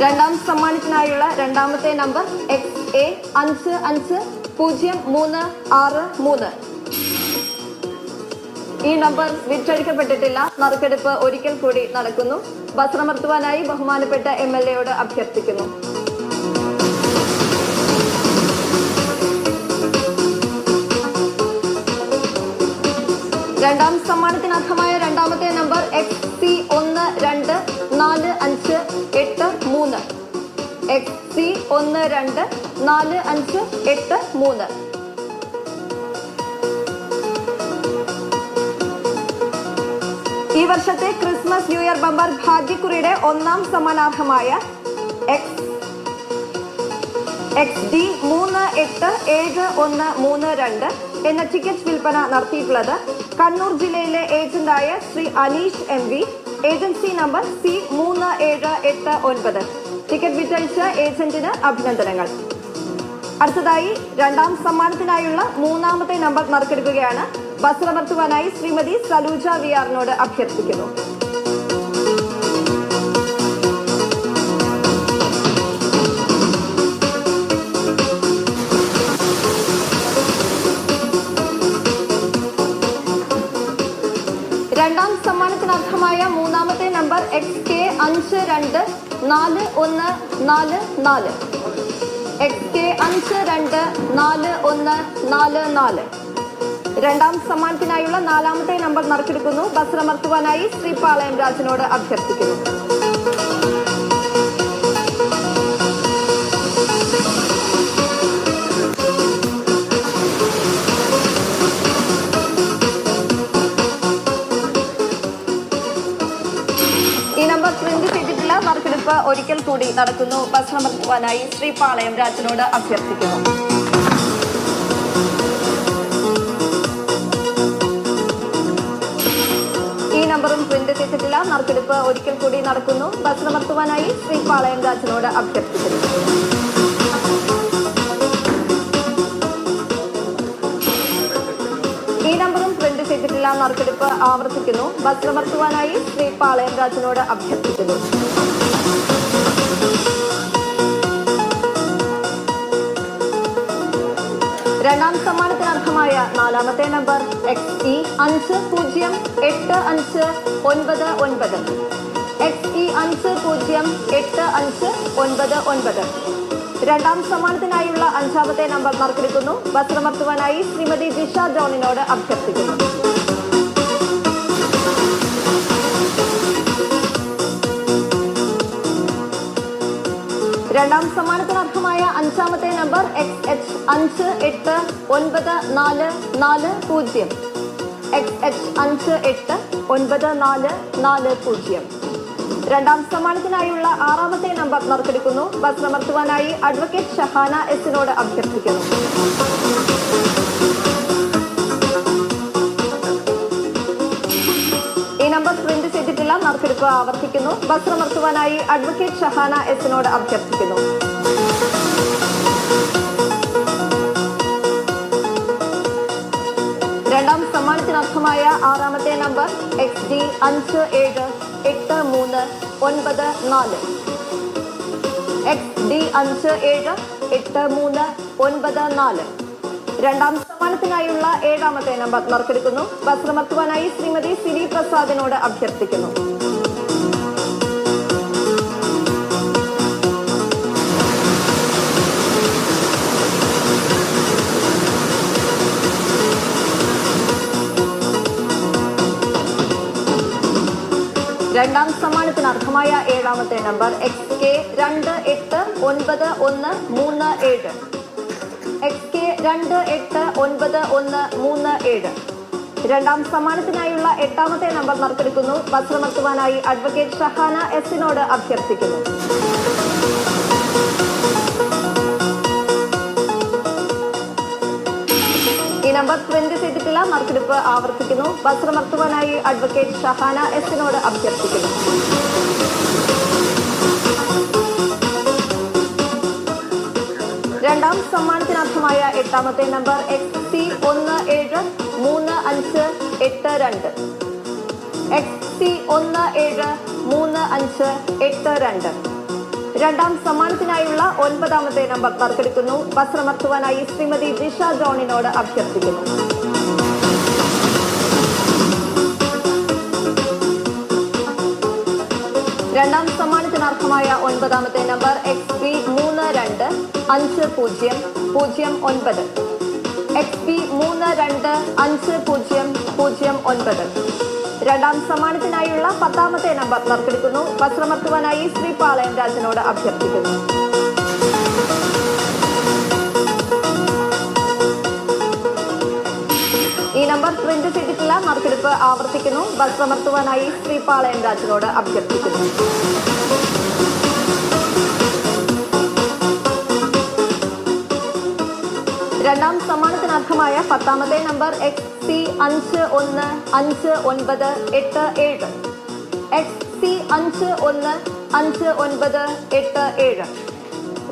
രണ്ടാം സമ്മാനത്തിനായുള്ള രണ്ടാമത്തെ number X A അഞ്ച് അഞ്ച് പൂജ്യം മൂന്ന് ആറ് മൂന്ന്. ഈ നമ്പർ വിറ്റഴിക്കപ്പെട്ടിട്ടില്ല. നറുക്കെടുപ്പ് ഒരിക്കൽ കൂടി നടക്കുന്നു. വസ്ത്രമർത്തുവാനായി ബഹുമാനപ്പെട്ട എം എൽ എയോട് അഭ്യർത്ഥിക്കുന്നു. രണ്ടാം സമ്മാനത്തിന് അർഹമായ രണ്ടാമത്തെ നമ്പർ എക്സ് സി ഒന്ന് രണ്ട് നാല് അഞ്ച് സി ഒന്ന് രണ്ട് നാല് അഞ്ച് എട്ട് മൂന്ന്. ഈ വർഷത്തെ ക്രിസ്മസ് ന്യൂ ഇയർ ബമ്പർ ഭാഗ്യക്കുറിയുടെ ഒന്നാം സമ്മാനാർഹമായ എക്സ് എക്സ് ഡി മൂന്ന് എട്ട് ഏഴ് ഒന്ന് മൂന്ന് രണ്ട് എന്ന ടിക്കറ്റ് വിൽപ്പന നടത്തിയിട്ടുള്ളത് കണ്ണൂർ ജില്ലയിലെ ഏജന്റായ Shri Aneesh M V agency number C മൂന്ന് ഏഴ് എട്ട് ഒൻപത്. ടിക്കറ്റ് വിറ്റഴിച്ച ഏജന്റിന് അഭിനന്ദനങ്ങൾ. അടുത്തതായി രണ്ടാം സമ്മാനത്തിനായുള്ള മൂന്നാമത്തെ നമ്പർ നറുക്കെടുക്കുകയാണ്. വസ്ത്രമർത്തുവാനായി ശ്രീമതി സലൂജ വി ആറിനോട് അഭ്യർത്ഥിക്കുന്നു. രണ്ടാം സമ്മാനത്തിന് അർഹമായ മൂന്നാമത്തെ നമ്പർ എക്സ് കെ അഞ്ച് രണ്ട് നാല് ഒന്ന് നാല് നാല്. കെ അഞ്ച് രണ്ട് നാല് ഒന്ന് നാല് നാല്. രണ്ടാം സമ്മാനത്തിനായുള്ള നാലാമത്തെ നമ്പർ നറുക്കെടുക്കുന്നു. നമർത്തുവാനായി ശ്രീ പാളയം രാജനോട് അഭ്യർത്ഥിക്കുന്നു. ഒരിക്കൽ കൂടി നടക്കുന്നു. വസ്ത്രമർത്തുവാനായി ശ്രീ പാളയം രാജനോട് അഭ്യർത്ഥിക്കുന്നു. ഈ നമ്പറും പ്രിന്റ് ചെയ്തിട്ടില്ല. നറുക്കെടുപ്പ് ഒരിക്കൽ കൂടി നടക്കുന്നു. വസ്ത്രമർത്തുവാനായി ശ്രീ പാളയം രാജനോട് അഭ്യർത്ഥിക്കുന്നു. ഈ നമ്പറും പ്രിന്റ് ചെയ്തിട്ടില്ല. നറുക്കെടുപ്പ് ആവർത്തിക്കുന്നു. വസ്ത്രമർത്തുവാനായി ശ്രീ പാളയം രാജനോട് അഭ്യർത്ഥിക്കുന്നു. രണ്ടാം സമ്മാനത്തിന് അർഹമായ നാലാമത്തെ നമ്പർ എക്സ് ഇ അഞ്ച് പൂജ്യം എട്ട് അഞ്ച് ഒൻപത് ഒൻപത്. എക്സ് ഇ അഞ്ച് പൂജ്യം എട്ട് അഞ്ച് ഒൻപത് ഒൻപത്. രണ്ടാം സമ്മാനത്തിനായുള്ള അഞ്ചാമത്തെ നമ്പർ നറുക്കെടുക്കുന്നു വസ്ത്രമർത്തുവാനായി ശ്രീമതി ജിഷ ജോണിനോട് അഭ്യർത്ഥിക്കുന്നു. രണ്ടാം സമ്മാനത്തിനർത്ഥമായ അഞ്ചാമത്തെ നമ്പർ എക്സ് എച്ച് അഞ്ച് എട്ട് ഒൻപത് നാല് നാല് പൂജ്യം. എക്സ് എച്ച് അഞ്ച് എട്ട് ഒൻപത് നാല് നാല് പൂജ്യം. രണ്ടാം സമ്മാനത്തിനായുള്ള ആറാമത്തെ നമ്പർ നറുക്കെടുക്കുന്നു. നമർത്തുവാനായി അഡ്വക്കേറ്റ് ഷഹാന എസിനോട് അഭ്യർത്ഥിക്കുന്നു. ചെയ്തിട്ടില്ല നറുക്കെടുപ്പ് ആവർത്തിക്കുന്നു. വസ്ത്രമർത്തുവാനായി അഡ്വക്കേറ്റ് ഷഹാന എസിനോട് അഭ്യർത്ഥിക്കുന്നു. രണ്ടാം സമ്മാനത്തിനർത്ഥമായ ആറാമത്തെ നമ്പർ എക്സ് ഡി അഞ്ച് ഏഴ് എട്ട് മൂന്ന് ഒൻപത് നാല്. എക്സ് ഡി അഞ്ച് ഏഴ് എട്ട് മൂന്ന് ഒൻപത് നാല്. രണ്ടാം സമ്മാനത്തിനായുള്ള ഏഴാമത്തെ നമ്പർ നറുക്കെടുക്കുന്നു. വസ്ത്രമർത്തുവാനായി ശ്രീമതി സിരി പ്രസാദിനോട് അഭ്യർത്ഥിക്കുന്നു. രണ്ടാം സമ്മാനത്തിന് അർഹമായ ഏഴാമത്തെ നമ്പർ എക്സ് കെ രണ്ട് എട്ട് ഒൻപത് ഒന്ന് മൂന്ന് ഏഴ്. രണ്ട് എട്ട് ഒൻപത് ഒന്ന് മൂന്ന് ഏഴ്. രണ്ടാം സമ്മാനത്തിനായുള്ള എട്ടാമത്തെ നമ്പർ നറുക്കെടുക്കുന്നു. വസ്ത്രമർത്തുവാനായി അഡ്വക്കേറ്റ് ഷഹാന എസിനോട് അഭ്യർത്ഥിക്കുന്നു. ഈ നമ്പർ പ്രിന്റ് ചെയ്തിട്ടില്ല നറുക്കെടുപ്പ് ആവർത്തിക്കുന്നു. വസ്ത്രമർത്തുവാനായി അഡ്വക്കേറ്റ് ഷഹാന എസിനോട് അഭ്യർത്ഥിക്കുന്നു. രണ്ടാം സമ്മാനത്തിനർത്ഥമായ എട്ടാമത്തെ നമ്പർ എക്സ് സി ഒന്ന് ഏഴ് മൂന്ന് അഞ്ച് എട്ട് രണ്ട്. എക്സ് സി ഒന്ന് ഏഴ് മൂന്ന് അഞ്ച് എട്ട് രണ്ട്. രണ്ടാം സമ്മാനത്തിനായുള്ള ഒൻപതാമത്തെ നമ്പർ നറുക്കെടുക്കുന്നു വസ്ത്രമർത്തുവാനായി ശ്രീമതി ജിഷ ജോണിനോട് അഭ്യർത്ഥിക്കുന്നു. രണ്ടാം സമ്മാനത്തിനർത്ഥമായ ഒൻപതാമത്തെ നമ്പർ എക്സ് പി അഞ്ച് പൂജ്യം പൂജ്യം ഒൻപത്. എക്സ് പി മൂന്ന് രണ്ട് അഞ്ച് പൂജ്യം പൂജ്യം ഒൻപത്. രണ്ടാം സമ്മാനത്തിനായുള്ള പത്താമത്തെ നമ്പർ നറുക്കെടുക്കുന്നു വസ്ത്രമർത്തുവാനായി ശ്രീ പാളയം രാജനോട് അഭ്യർത്ഥിക്കുന്നു. ഈ നമ്പർ പ്രിന്റ് ചെയ്തിട്ടില്ല നറുക്കെടുപ്പ് ആവർത്തിക്കുന്നു. വസ്ത്രമർത്തുവാനായി ശ്രീ പാളയം രാജനോട് അഭ്യർത്ഥിക്കുന്നു. രണ്ടാം സമ്മാനത്തിനർത്ഥമായ പത്താമത്തെ നമ്പർ എക്സ് സി അഞ്ച് ഒന്ന് അഞ്ച് ഒൻപത് എട്ട് ഏഴ്. എക്സ് സി അഞ്ച് ഒന്ന് അഞ്ച് ഒൻപത് എട്ട് ഏഴ്.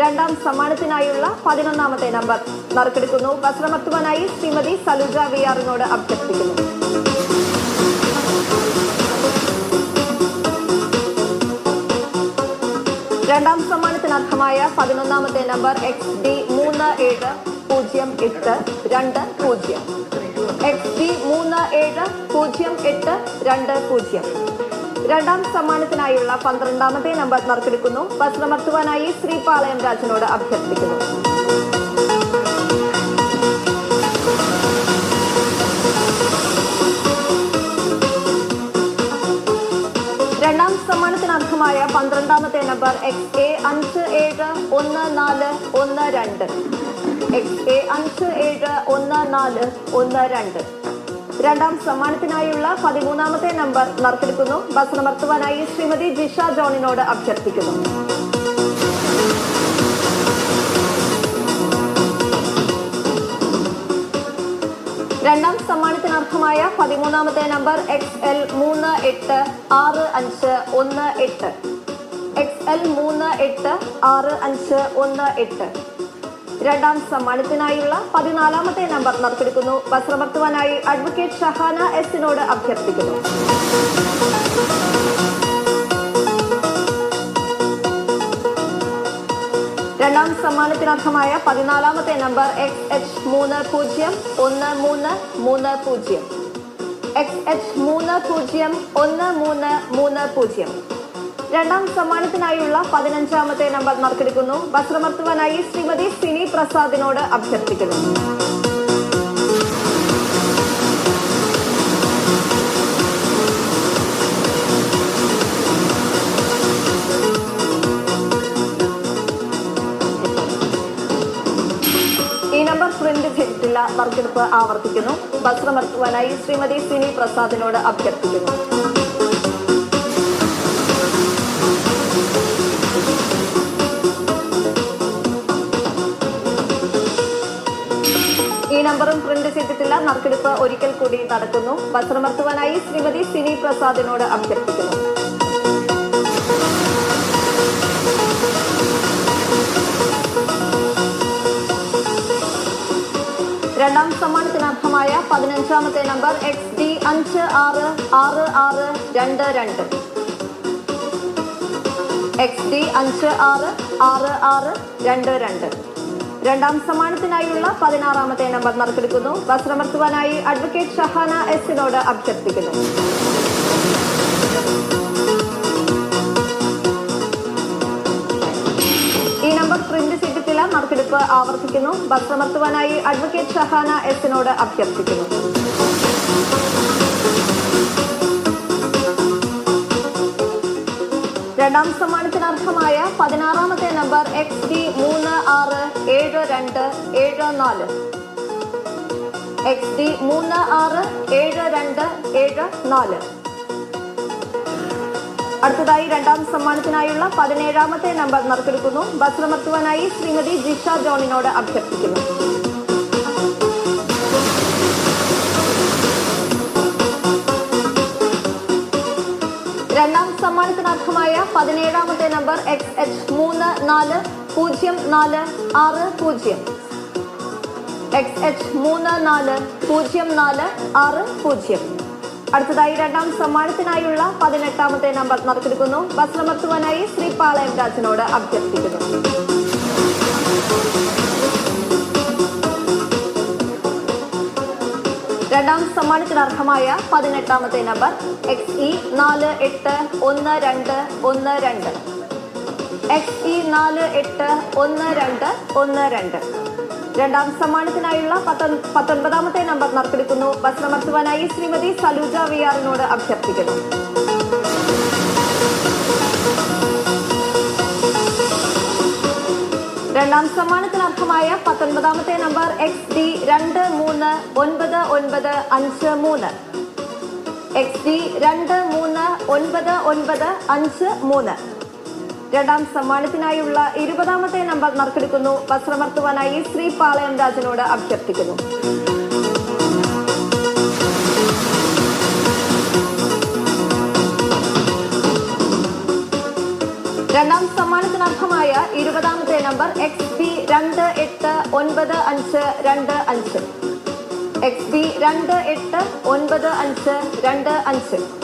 രണ്ടാം സമ്മാനത്തിനായുള്ള പതിനൊന്നാമത്തെ നമ്പർ. നറുക്കെടുക്കുന്നു. വസ്ത്രമർത്തുവാനായി ശ്രീമതി സലുജ വി ആറിനോട് അഭ്യർത്ഥിക്കുന്നു. രണ്ടാം സമ്മാനത്തിനർത്ഥമായ പതിനൊന്നാമത്തെ നമ്പർ എക്സ് ഡി മൂന്ന് ഏഴ്. പൂജ്യം എട്ട് രണ്ട് പൂജ്യം. എക്സ് ഡി മൂന്ന് ഏഴ് പൂജ്യം എട്ട് രണ്ട് പൂജ്യം. രണ്ടാം സമ്മാനത്തിനായുള്ള പന്ത്രണ്ടാമത്തെ നമ്പർ നറുക്കെടുക്കുന്നു വസ്ത്രമർത്തുവാനായി ശ്രീ പാളയം രാജനോട് അഭ്യർത്ഥിക്കുന്നു. രണ്ടാം സമ്മാനത്തിന് അർഹമായ പന്ത്രണ്ടാമത്തെ നമ്പർ എക്സ് എ അഞ്ച് ഏഴ് ഒന്ന് നാല് ഒന്ന് രണ്ട്. എക്സ് എ അഞ്ച് ഏഴ് ഒന്ന് നാല് ഒന്ന് രണ്ട്. രണ്ടാം സമ്മാനത്തിനായുള്ള പതിമൂന്നാമത്തെ നമ്പർ നറുക്കെടുക്കുന്നു. ബസ് നമർത്തുവാനായി ശ്രീമതി ജിഷ ജോണിനോട് അഭ്യർത്ഥിക്കുന്നു. രണ്ടാം സമ്മാനത്തിനർത്ഥമായ പതിമൂന്നാമത്തെ നമ്പർ എക്സ് എൽ മൂന്ന് എട്ട് ആറ് അഞ്ച് ഒന്ന് എട്ട്. എക്സ് എൽ മൂന്ന് എട്ട് ആറ് അഞ്ച് ഒന്ന് എട്ട്. രണ്ടാം സമ്മാനത്തിനായുള്ള പതിനാലാമത്തെ നമ്പർ നറുക്കെടുക്കുന്നു. വസ്ത്രമർത്തുവാനായി അഡ്വക്കേറ്റ് ഷഹാന എസിനോട് അഭ്യർത്ഥിക്കുന്നു. രണ്ടാം സമ്മാനത്തിനർഹമായ പതിനാലാമത്തെ നമ്പർ എക്സ് എച്ച് മൂന്ന് പൂജ്യം ഒന്ന് മൂന്ന് മൂന്ന് പൂജ്യം. എക്സ് എച്ച് മൂന്ന് പൂജ്യം ഒന്ന് മൂന്ന് മൂന്ന് പൂജ്യം. രണ്ടാം സമ്മാനത്തിനായുള്ള പതിനഞ്ചാമത്തെ നമ്പർ നറുക്കെടുക്കുന്നു. വസ്ത്രമർത്തുവാനായി ശ്രീമതി സിനി പ്രസാദിനോട് അഭ്യർത്ഥിക്കുന്നു. പ്രിന്റ് ആവർത്തിക്കുന്നു. വസ്ത്രമർത്തുവാനായി ശ്രീമതി സിനി പ്രസാദിനോട് അഭ്യർത്ഥിക്കുന്നു. നമ്പറും പ്രിന്റ് ചെയ്തിട്ടില്ല. നറുക്കെടുപ്പ് ഒരിക്കൽ കൂടി നടക്കുന്നു. വസ്ത്രമർത്തുവാനായി ശ്രീമതി സിനി പ്രസാദിനോട് അഭ്യർത്ഥിക്കുന്നു. രണ്ടാം സമ്മാനത്തിനർഹമായ പതിനഞ്ചാമത്തെ നമ്പർ എക്സ് ഡി അഞ്ച് ആറ് ആറ് ആറ് രണ്ട് രണ്ട്. എക്സ് ഡി അഞ്ച് ആറ് ആറ് ആറ് രണ്ട് രണ്ട്. രണ്ടാം സമ്മാനത്തിനായുള്ള പതിനാറാമത്തെ നമ്പർ നറുക്കെടുക്കുന്നു വസ്ത്രമർത്തുവാനായി അഡ്വക്കേറ്റ് ഷഹാന എസിനോട് അഭ്യർത്ഥിക്കുന്നു. ഈ നമ്പർ പ്രിന്റ് ചെയ്തിട്ടില്ല നറുക്കെടുപ്പ് ആവർത്തിക്കുന്നു. വസ്ത്രമർത്തുവാനായി അഡ്വക്കേറ്റ് ഷഹാന എസിനോട് അഭ്യർത്ഥിക്കുന്നു. രണ്ടാം സമ്മാനത്തിനർഹമായ പതിനാറാമത്തെ നമ്പർ എക്സ് ഡി മൂന്ന് ആറ് രണ്ട് ഏഴ് നാല്. എക്സ് ഡി മൂന്ന് ആറ് ഏഴ് രണ്ട് ഏഴ് നാല്. അടുത്തതായി രണ്ടാം സമ്മാനത്തിനായുള്ള പതിനേഴാമത്തെ നമ്പർ നറുക്കെടുക്കുന്നു. വസ്ത്രമർത്തുവാനായി ശ്രീമതി ജിഷ ജോണിനോട് അഭ്യർത്ഥിക്കുന്നു. രണ്ടാം സമ്മാനത്തിനർഹമായ പതിനേഴാമത്തെ നമ്പർ എക്സ് എച്ച് മൂന്ന് നാല് പൂജ്യം നാല് ആറ് പൂജ്യം. എക്സ് എച്ച് മൂന്ന് നാല് പൂജ്യം നാല് ആറ് പൂജ്യം. അടുത്തതായി രണ്ടാം സമ്മാനത്തിനായുള്ള പതിനെട്ടാമത്തെ നമ്പർ നറുക്കെടുക്കുന്നു വസ്ത്രമർത്തുവാനായി ശ്രീ പാളയം രാജനോട് അഭ്യർത്ഥിക്കുന്നു. രണ്ടാം സമ്മാനത്തിന് അർഹമായ പതിനെട്ടാമത്തെ നമ്പർ എക്സ് ഇ നാല് എട്ട് ഒന്ന് രണ്ട് ഒന്ന് രണ്ട്. എക്സ് ഇ നാല് എട്ട് ഒന്ന് രണ്ട് ഒന്ന് രണ്ട്. രണ്ടാം സമ്മാനത്തിനായുള്ള പത്തൊൻ- പത്തൊൻപതാമത്തെ നമ്പർ നറുക്കെടുക്കുന്നു. വസ്ത്രമർത്തുവാനായി ശ്രീമതി സലൂജ വി ആറിനോട് അഭ്യർത്ഥിക്കുന്നു. രണ്ടാം സമ്മാനത്തിന് അർഹമായ പത്തൊൻപതാമത്തെ നമ്പർ എക്സ് ഡി രണ്ട് മൂന്ന് ഒൻപത് ഒൻപത് അഞ്ച് മൂന്ന്. എക്സ് ഡി രണ്ട് മൂന്ന് ഒൻപത് ഒൻപത് അഞ്ച് മൂന്ന്. രണ്ടാം സമ്മാനത്തിനായുള്ള ഇരുപതാമത്തെ നമ്പർ നറുക്കെടുക്കുന്നു. വസ്ത്രമർത്തുവാനായി ശ്രീ പാളയം രാജനോട് അഭ്യർത്ഥിക്കുന്നു. രണ്ടാം സമ്മാനത്തിന് അർഹമായ ഇരുപതാമത്തെ നമ്പർ എക്സ് ബി രണ്ട് എട്ട് ഒൻപത് അഞ്ച് രണ്ട് അഞ്ച്. എക്സ് ബി രണ്ട് എട്ട് ഒൻപത് അഞ്ച് രണ്ട് അഞ്ച്.